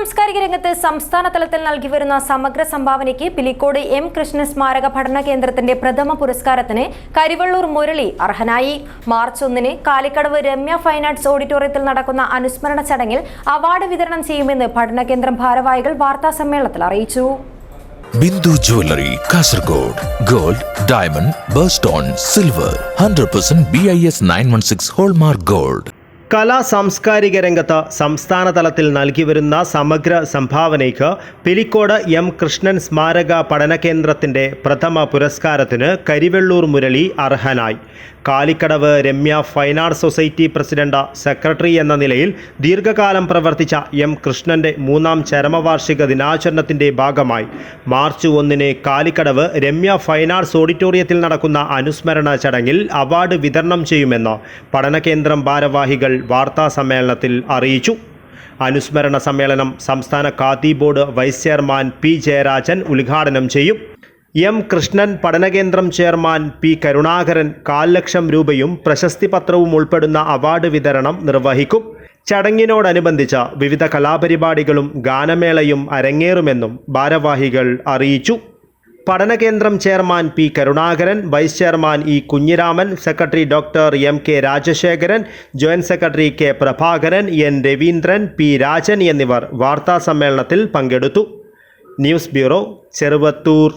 സാംസ്കാരിക രംഗത്ത് സംസ്ഥാന തലത്തിൽ നൽകി വരുന്ന സമഗ്ര സംഭാവനയ്ക്ക് പിലിക്കോട് എം കൃഷ്ണൻ സ്മാരക പഠന കേന്ദ്രത്തിന്റെ പ്രഥമ പുരസ്കാരത്തിന് കരിവള്ളൂർ മുരളി അർഹനായി. മാർച്ച് ഒന്നിന് കാലിക്കടവ് രമ്യ ഫൈൻ ആർട്സ് ഓഡിറ്റോറിയത്തിൽ നടക്കുന്ന അനുസ്മരണ ചടങ്ങിൽ അവാർഡ് വിതരണം ചെയ്യുമെന്ന് പഠന കേന്ദ്രം ഭാരവാഹികൾ വാർത്താ സമ്മേളനത്തിൽ അറിയിച്ചു. Bindu jewellery Kasaragod. Gold diamond birthstone silver. Hundred percent B I S nine one six hallmark gold. കലാ സാംസ്കാരിക രംഗത്ത് സംസ്ഥാന തലത്തിൽ നൽകി വരുന്ന സമഗ്ര സംഭാവനയ്ക്ക് പിലിക്കോട് എം കൃഷ്ണൻ സ്മാരക പഠന കേന്ദ്രത്തിന്റെ പ്രഥമ പുരസ്കാരത്തിന് കരിവെള്ളൂർ മുരളി അർഹനായി. Kalikkadavu Ramya fine arts society president secretary എന്ന നിലയിൽ ദീർഘകാലം പ്രവർത്തിച്ച എം കൃഷ്ണന്റെ മൂന്നാം ചരമവാർഷിക ദിനാചരണത്തിന്റെ ഭാഗമായി മാർച്ച് ഒന്നിന് കാലിക്കടവ് രമ്യ ഫൈൻ ആർട്സ് ഓഡിറ്റോറിയത്തിൽ നടക്കുന്ന അനുസ്മരണ ചടങ്ങിൽ അവാർഡ് വിതരണം ചെയ്യുമെന്ന് പഠനകേന്ദ്രം ഭാരവാഹികൾ വാർത്താ സമ്മേളനത്തിൽ അറിയിച്ചു. അനുസ്മരണ സമ്മേളനം സംസ്ഥാന khadi board vice chairman P Jayarajan ഉദ്ഘാടനം ചെയ്യും. എം കൃഷ്ണൻ പഠനകേന്ദ്രം ചെയർമാൻ പി കരുണാകരൻ കാൽ ലക്ഷം രൂപയും പ്രശസ്തി പത്രവും ഉൾപ്പെടുന്ന അവാർഡ് വിതരണം നിർവഹിക്കും. ചടങ്ങിനോടനുബന്ധിച്ച് വിവിധ കലാപരിപാടികളും ഗാനമേളയും അരങ്ങേറുമെന്നും ഭാരവാഹികൾ അറിയിച്ചു. പഠനകേന്ദ്രം chairman P Karunakaran vice chairman E Kunhiraman secretary doctor M K Rajasekharan joint secretary K Prabhakaran N Raveendran P Rajan എന്നിവർ വാർത്താ സമ്മേളനത്തിൽ പങ്കെടുത്തു. News bureau Cheruvathur.